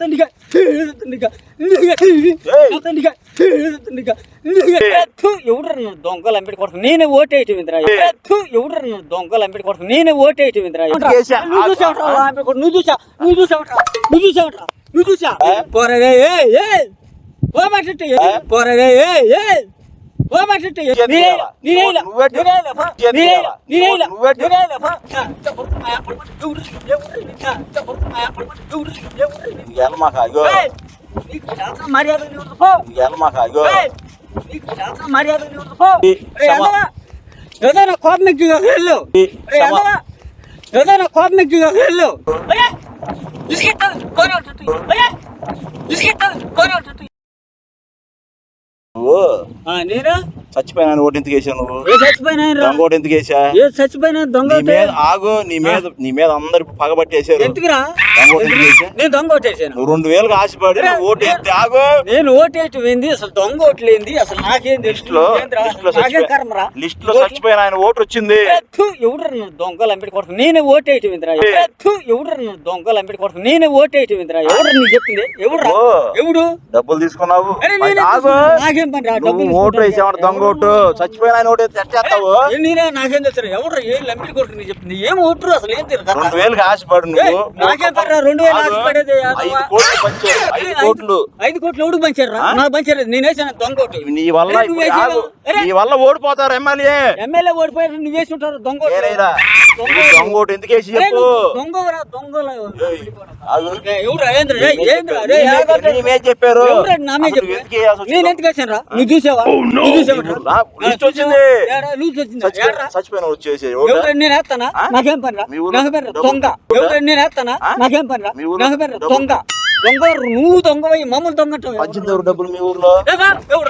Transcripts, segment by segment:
తండ్రిగా తండ్రిగా తండ్రిగా తండ్రిగా ఎవడు దొంగలు అంబేడి కొడుకు నేనే ఓటేయటం ఇంద్రా ఎవడు దొంగలు అంబేడి కొడుకు నేనే ఓటేయటం ఇంద్రా కేసా. నువ్వు చూసావట్రా వాళ్ళ అంబేడి కొడుకు? నువ్వు చూసా నువ్వు చూసావట్రా నువ్వు చూసావట్రా నువ్వు చూసా పోరవే ఏ ఏ ఓ మాట్లాడితే పోరవే ఏ ఏ ఓ మాట్లాడితే నీరేలా నీరేలా నువ్వే నీరేలా పో. చేతి నీరేలా నీరేలా నువ్వే నీరేలా పో. ఇంత కొడుకు మా అప్పటి మట్టి ఎవరు? ఎవరు? ఇంత కొడుకు మా అప్పటి మట్టి ఎవరు? ఎవరు? ఎలమాక అగో ఏయ్! నీకు శాస్త్రం మర్యాద నీవు పో ఎలమాక అగో ఏయ్! నీకు శాస్త్రం మర్యాద నీవు పో ఈ రే సమ- అందవా ఏదైనా కోపం ఎక్కి వెళ్ళు ఈ రే సమ- అందవా ఏదైనా కోపం ఎక్కి వెళ్ళు అయ్యా ఇసుకెత్తదు కోరి ఉంటుంది అయ్యా ఇసుకెత్తదు కోరి ఉంటుంది నువ్వు నేను? చచ్చిపోయినా ఓటు ఎందుకు వేసావు నువ్వు? దొంగ ఓటు ఎందుకు వేసా చచ్చిపోయినా దొంగ మీద ఆగు నీ మీద నీ మీద అందరు పగబట్టేశారు ఎందుకురా? దొంగ ఓటు ఎందుకు వేసా? నేను దొంగ నువ్వు రెండు వేలకు ఆశపడి నువ్వు ఓటు ఎత్తి ఆగు. నేను ఓటేయటం ఏంది అసలు దొంగ ఓట్లేంది? అసలు నాకేం తెలుసు లిస్ట్లో? లిస్ట్లో నాకేం చచ్చిపోయిన ఆయన ఓటు వచ్చింది. ఎవడు దొంగలు అంబేడి కొడుకు? నేనే ఓటేయటం ఇంద్రా ఎవడు దొంగలు అంబేడి కొడుకు? నేనే ఓటేయటం ఇంద్రా ఎవడు నీకు చెప్పింది? ఎవడు. ఎవడు? డబ్బులు తీసుకున్నావు. అరే నేనే ఆగు తీసుకున్నా. నాకేం పని రా నువ్వు డబ్బులు ఓటు వేసావు దొంగ ఓటు. చచ్చిపోయిన ఆయన ఓటు ఎత్తి ఎట్ట చేస్తావు? ఏ నాకేం తెలుసు ఎవడు ఏ కొడుకు నీకు చెప్పింది ఏం ఓటరు అసలు ఏం తెలియదు కదా రెండు వేలకు ఆశపడి ఏయ్, నువ్వు నాకేం పని రా రెండు వేలు. ఆశపడేది ఐదు కోట్లు పంచారు ఐదు కోట్లు. ఐదు కోట్లు ఎవడు పంచారు నాకు పంచారు నేనేసాను దొంగ ఓటు. నీ వల్ల ఇప్పుడు నీ వల్ల ఓడిపోతారు ఎమ్మెల్యే. ఎమ్మెల్యే ఓడిపోయారు నువ్వు వేసి ఉంటారు దొంగ ఓటు. ఏరైరా దొంగ ఎందుకు వేసి చెప్పు? దొంగరా దొంగల చెప్పారు? నేను ఎందుకు నువ్వు చూసావా? నువ్వు చూసావా? వచ్చింది. చచ్చిపోయిన వచ్చేసి నేను వేస్తానా? నాకేం పని రా? దొంగ. ఎవరు నేను వేస్తానా? నాకేం పని రా? దొంగ. దొంగ నువ్వు దొంగ పోయి మమ్మల్ని దొంగ అంటావు. పంచింది ఎవరు డబ్బులు మీ ఊర్లో?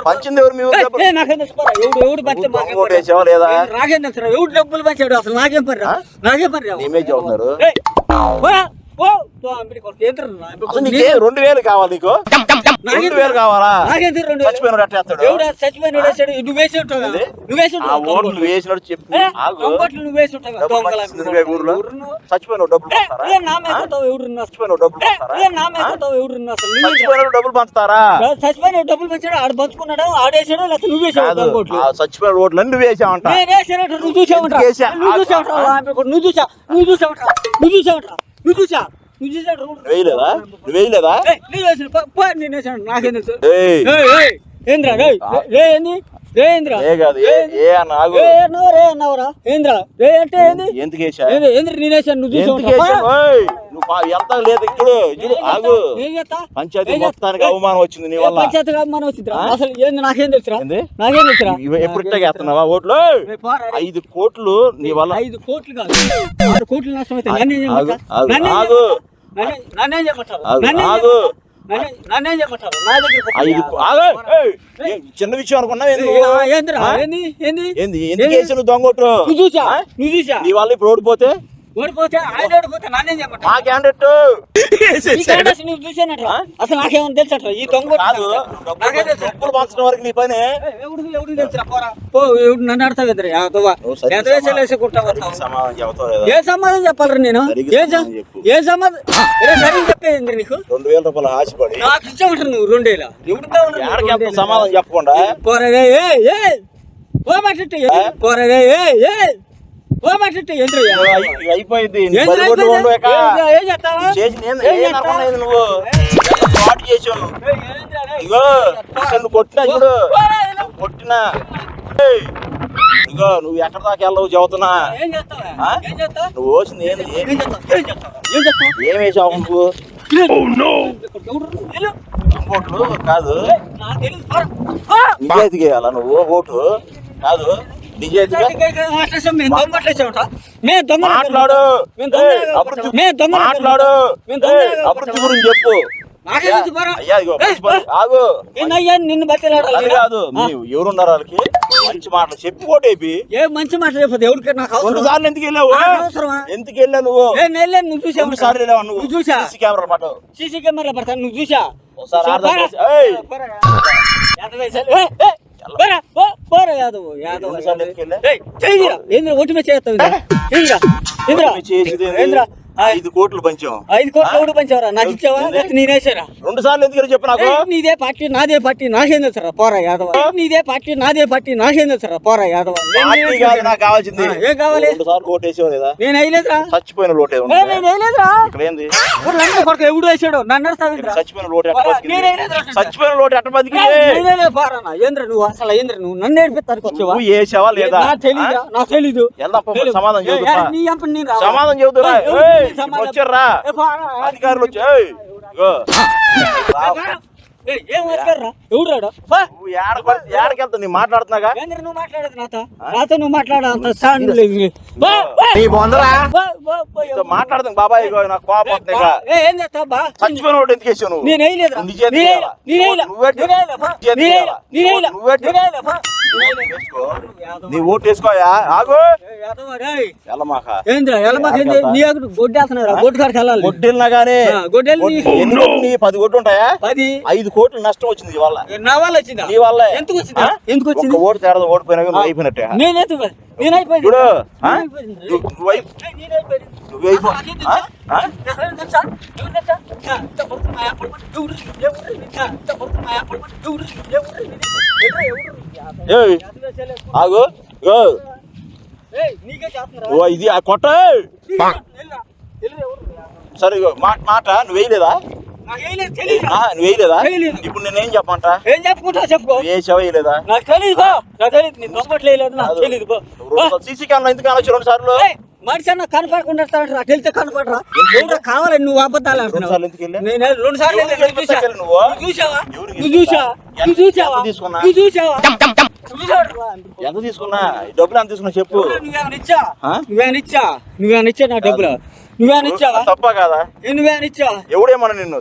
పంచింది ఎవరు మీ ఊరు ఏయ్, డబ్బులు ఏయ్, నాకేం తెలుసు పోరా. ఎవడు ఎవడు పంచే మాకేం లేదా నాకేం తెలుసు. ఎవడు డబ్బులు పంచాడు అసలు నాకేం పని రా ఆ? నాకేం పని రా నీ ఓ రెండు వేలు కావాలి నీకు? రెండు వేలు కావాలా? చచ్చిపోయిన ఆ? చచ్చిపోయిన? నువ్వు వేసి ఉంటావు? వేసి ఉంటావు? ఓట్లు. వేసినట్టు చెప్పు. వేసి ఉంటావు? ఊర్లో? చచ్చిపోయిన డబ్బులు ఎవరు? చచ్చిపోయిన డబ్బులు ఎవరు చచ్చిపోయిన డబ్బులు పంచుతారా? చచ్చిపోయిన డబ్బులు పంచాడు. ఆడు పంచుకున్నాడు? ఆడేసాడు? లేకపోతే నువ్వు వేసావు చచ్చిపోయిన ఓట్లు నువ్వు వేసావంట. నువ్వు వేసా? నువ్వు కొడుకు. నువ్వు చూసా. నువ్వు చూసావంట? నువ్వు చూసావంట? నువ్వు చూసా? నువ్వు చూసాడు వేయలేదా? నువ్వు వేయలేదా? నేను వేసాను నాకేం తెలుసు? ఏంద్రా రే ఏంది? ఏంద్రా ఏ కాదు ఏ ఏ అన్న ఆగు. రే అన్నావు రే అన్నావురా ఏంద్రా రే అంటే ఏంది? ఎందుకు వేసా ఏంది ఏంద్ర నేను వేసాను నువ్వు ఎందుకు చూసావు ఓయ్, నువ్వు పా- ఎంత లేదు ఇప్పుడు. చూడు ఆగు. ఏం చేస్తా? పంచాయతీ? మొత్తానికి అవమానం వచ్చింది నీ వల్ల. పంచాయతీ కాదు మనం వచ్చిందిరా? అసలు ఏంది నాకేం తెలుసురా? నాకేం తెలుసురా? ఎప్పుడు ఓట్లు. ఐదు కోట్లు నీ వల్ల. ఐదు కోట్లు కాదు. ఆరు కోట్లు నష్టం అయితే నన్నేం ఆగు, చేయమంటారు ఆగు, నన్నేం ఆగు. చిన్న విషయం అనుకున్నావు? ఏంది? ఏంది? ఏంది? ఎందుకు నువ్వు దొంగ నువ్వు చూసా? నీ వల్ల ఇప్పుడు ఓడిపోతే? ఓడిపోతే ఆయన ఓడిపోతే నన్నేం చేయమంటారు మా క్యాండిడేట్ నువ్వు చూసానట్రా అసలు నాకేమన్నా తెలుసట్రా? ఈ దొంగ? డబ్బులు వరకు నీ పని. ఏ, ఎవడు ఎవడు తెలుసురా? పోరా. పో ఎవడు నన్ను ఆడతావు ఎదురు ఎంత వేసేలు వేసి ఏ సమాధానం చెప్పాలరా నేను? ఏ సమాధానం చెప్పేది నీకు? రెండు వేల రూపాయలు ఆశపడి. నాకు ఇచ్చామంటారు నువ్వు ఎవడు ఎక్కడికి ఎంత రెండేలా? సమాధానం చెప్పకుండా? పోరవే ఏ ఏ పోరవే ఏ ఏ. ఓ మాట్లాడితే ఏంద్రయ్యా అయిపోయింది నువ్వు స్టార్ట్ రే? ఇగో కొట్టినా చూడు. కొట్టినా ఏయ్, ఇగో నువ్వు ఎక్కడ దాకా వెళ్ళవు చెబుతున్నా ఏం చేస్తావా? ఆ? ఏం చేస్తావా? నువ్వు వచ్చింది ఏం ఏం చేస్తావా? ఏం చేస్తావా? ఏం చేస్తావా? ఏం వేసావు నువ్వు. ఓట్లు కాదు వేయాలా నువ్వు ఓటు కాదు మాట్లాడు. మాట్లాడు. అభివృద్ధి గురించి చెప్పు. నిన్ను కాదు. ఎవరున్నారు వాళ్ళకి? మంచి మాటలు చెప్పి ఓటేపి ఏ మంచి మాట చెప్పదు ఎవరికి రెండు సార్లు ఎందుకు వెళ్ళావు? ఎందుకు వెళ్ళావు నువ్వు? ఏ నెల నువ్వు చూసావు. రెండు సార్లు వెళ్ళావు నువ్వు? నువ్వు చూసా సీసీ కెమెరా పట్టు. సీసీ కెమెరా పడతాను నువ్వు చూసా ఒకసారి ఏందిరా ఒట్టి మీద చేస్తావు ఏందిరా ఏందిరా ఒట్టి ఐదు కోట్లు పంచాం ఐదు కోట్లు ఎవడు పంచావరా. నాకు ఇచ్చావా? నేనేసారా రెండు సార్లు ఎందుకు చెప్పు నాకు? నీదే పార్టీ నాదే పార్టీ నాకేం తెలుసరా పోరా యాదవ? నీదే పార్టీ నాదే పార్టీ నాకేం తెలుసరా పోరా యాదవ? నాకు కావాల్సింది. ఏం కావాలి? రెండు సార్లు ఓటు వేసావు లేదా? నేను వేయలేదురా. చచ్చిపోయిన ఏ, నేను వేయలేదురా. ఇక్కడ ఏంది? ఊర్లో అందరూ కొడుకు ఎవడు వేసాడు? నన్ను? చచ్చిపోయిన వేయలేదురా. చచ్చిపోయిన లోటు ఎట్ట నేనే పోరా. ఏంద్ర నువ్వు? అసలు ఏంద్ర నువ్వు? నన్ను నేర్పిస్తానికి వచ్చావా? నువ్వు వేసావా లేదా? నాకు నాకు తెలీదు. సమాధానం ఏయ్, చెబుతా. ఏయ్, నీ ఎంపని నేను రావాలా? సమాధానం చెబుతురా వచ్చారా. అధికారులు వచ్చి ఏయ్, ఇగో. ఏ, ఎవడు రాడు. నువ్వు ఏడకెళ్తావు నీ మాట్లాడుతున్నాగా? నువ్వు మాట్లాడదు నాతో? నాతో నువ్వు సాండ్ బాబాయ్ నాకు కోపం వస్తుంది ఇక. ఏ, ఏం చేస్తావు బా? చచ్చిపోయిన లోటు ఎందుకు వేసావు నువ్వు? నేను. నీ ఓటు వేసుకోయా? ఆగు. ఏంద్రా ఏంది? నీ గొడ్డేస్తున్నారా గొడ్డు కాడికి వెళ్ళాలి. గానీ నీ- గొడ్డు- ఎన్ని కోట్లు నీ పది కోట్లు ఉంటాయా? పది. ఐదు కోట్లు నష్టం వచ్చింది ఇవాళ. నా వల్ల వచ్చిందా? నీ వల్ల. ఎందుకు వచ్చిందా? ఎందుకు వచ్చింది? ఓటు తేడా ఓడిపోయినా నువ్వు అయిపోయినట్టే. నేనైపోయింది చూడు ఆ? నేనైపోయింది. నువ్వు-. ఆగు ఇది ఆ కొట్ట? సరే మాట నువ్వు వేయలేదా? వేయలేదు. ఇప్పుడు నేనేం చెప్పమంట? ఏం చెప్పుకుంటావు చెప్పుకో వేయలేదా నాకు బా నాకు నీ దొంగట్లేదు నాకు బా బా. సీసీ కెమెరా ఎందుకు అనొచ్చు రెండు సార్లు? ఏయ్, మనిషి అన్న కనపడకుండా వెళ్తే కనపడరా. ఎవరో కావాలని నువ్వు అబద్ధాలు రెండు అంటున్నావు సార్లు ఎందుకు వెళ్ళా? నేను రెండు సార్లు నువ్వు? చూసావా? నువ్వు చూసావా? ఎంత- నువ్వు చూసావా? ఎంత తీసుకున్నా? నువ్వు చూసావా? చూసావా? ఎంత తీసుకున్నా? ఈ డబ్బులు ఎంత తీసుకున్నా చెప్పు. ఇచ్చా? నువ్వేమైనా ఇచ్చా? నా డబ్బులు? ఇచ్చావా? తప్ప కాదా? ఏ, నువ్వేమైనా ఇచ్చావా? ఎవడేమన్నా నిన్ను?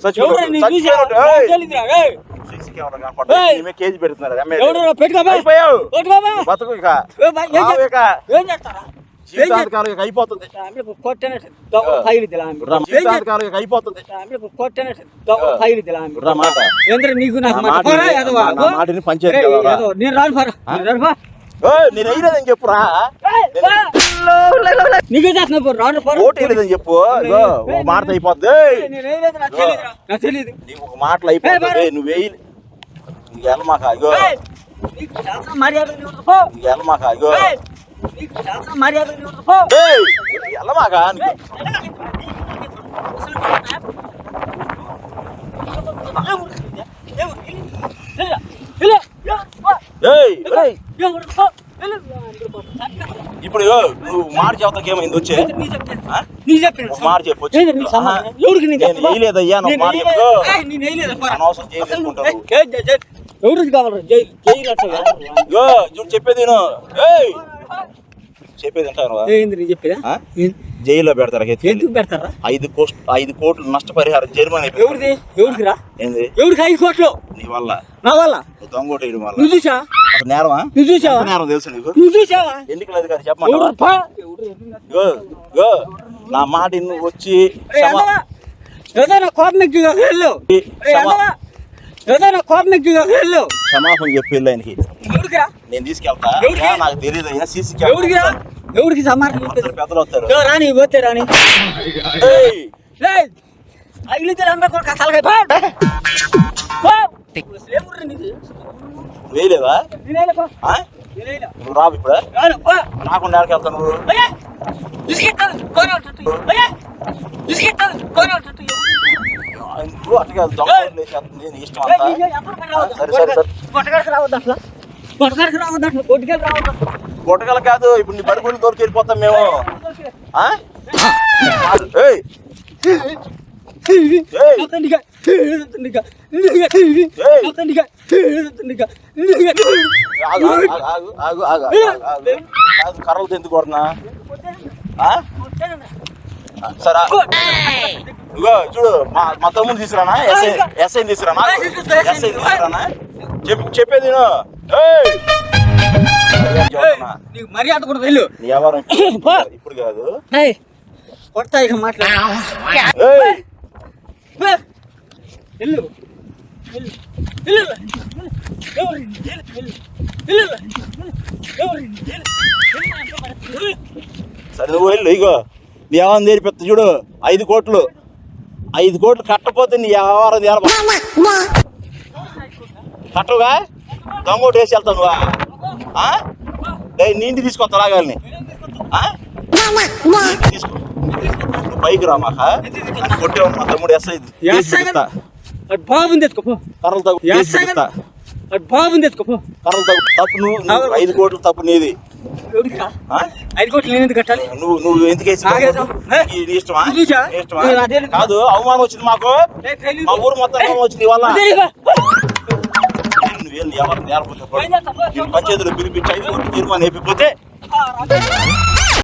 కేజీ పెడుతున్నారు బతుకు ఇక. అయిపోతుంది. నీకు నాకు. మాటని పంచాయతీ నేను రాను నేను చెప్పురా. నీకే చేస్తున్నా చెప్పు ఒక మాట అయిపోద్ది నాకు ఒక మాటలు అయిపోతుంది నువ్వు నీకు ఎల్లమాక ఇగో ఏయ్, నీకు. నీకు ఎల్లమాక ఇగో ఏయ్. ఏయ్ ఇప్పుడు నువ్వు మాట చెబుతాకి ఏమైంది వచ్చే? మాట చెప్పు వేయలేదయ్యా మాట చెప్పు. అనవసరం ఎవరికి కావాలి? జైలు చెప్పేది చెప్పేది నీ చెప్పేదా? జైల్లో పెడతారు. ఎందుకు పెడతారా? ఐదు కోస్ట్ ఐదు కోట్లు నష్టపరిహారం జరిమానా. ఎవరిది? ఎవరికి రా ఏంది? ఎవరికి? ఐదు కోట్లు. నీ వల్ల. నా వల్ల? వేయడం వల్ల. నువ్వు చూసా నేరమా? నువ్వు చూసావా? ఎంత నేరం తెలుసు నీకు? నువ్వు చూసావా? ఎందుకు లేదు కదా? చెప్పమంటావా? ఎవరు పా ఎవరు ఇగో ఇగో నా మాట నువ్వు వచ్చి ఏదైనా కోపం వెళ్ళు. ఏదైనా కోపం వెళ్ళు. క్షమాపణ చెప్పి ఆయనకి. నేను తీసుకెళ్తా. నాకు తెలియదు. అయ్యా సీసీ ఎవరికి రా ఎవరికి సమాధానం పెద్దలు వస్తారు. రాని పోతే రాని. అగిలితే అందరూ తలకాయ పా పా అసలు ఏం ఊరు నీది? నువ్వు వేయలేదా నేనేలే పా. ఆ? నేనేలే. నువ్వు రావు ఇప్పుడు రాను, పా. రాకుండా ఎక్కడికి వెళ్తావు నువ్వు అయ్యా, ఇసుకెత్తాలి, కోరి ఉంటుంది. అయ్యా, ఇసుకెత్తాలి, కోరి ఉంటుంది. నువ్వు అట్లా కాదు దొంగ ఓట్లు వేసేస్తుంది, నీ ఇష్టం అంతా. సరే, సరే, రావద్దు రావద్దు రావద్దు. గుట్టగల కాదు ఇప్పుడు నీ బడుగులు దొరికి వెళ్ళిపోతాం మేము ఆ? ఏయ్ కర్రలు అతనిగా, అతనిగా, ఎందుకు సరే ఇగో చూడు మా మా తమ్ముడు తీసుకురానా ఎస్ఐ ఎస్ఐ తీసుకురానా ఎస్ఐ తీసుకురానా చెప్పు చెప్పేది నీకు మర్యాద కూడా వెళ్ళు నీ వ్యవహారం ఇప్పుడు కాదు కొడతా ఇక మాట్లాడు వెళ్ళు. సరే నువ్వు వెళ్ళు. ఇగో. నీ వ్యవహారం తెరిపిస్తా చూడు. ఐదు కోట్లు. ఐదు కోట్లు కట్టపోతే నీ వ్యవహారం తేలబా కట్టవుగా? దొంగోటి వేసి వెళ్తావు నువ్వా? నీ ఇంటికి తీసుకొస్తా రాగాలని. తీసుకో పైకి రా మాక. కొట్టే తమ్ముడు ఎస్ఐ ఎస్ఐ అది బాగుంది ఎత్తుకోపో కర్రలు తగ్గు? అది బాగుంది ఎత్తుకోపో కర్రలు తగ్గు తప్పు నువ్వు నువ్వు ఐదు కోట్లు తప్పు నీది ఎవరికా ఆ? ఐదు కోట్లు నేను ఎందుకు కట్టాలి నువ్వు నువ్వు ఎందుకు వేసి నాకేసం? ఏ? నీ ఇష్టమా చూసా? ఇష్టమా అదేం- కాదు అవమానం వచ్చింది మాకు. మా ఊరు మొత్తం అవమానం వచ్చింది వల్ల తెలీదు. నువ్వేం ఎవరు నేర్పకపోతే? పంచాయతీలో పిలిపించి ఐదు కోట్లు తీర్మానం అయిపోతే ఆ.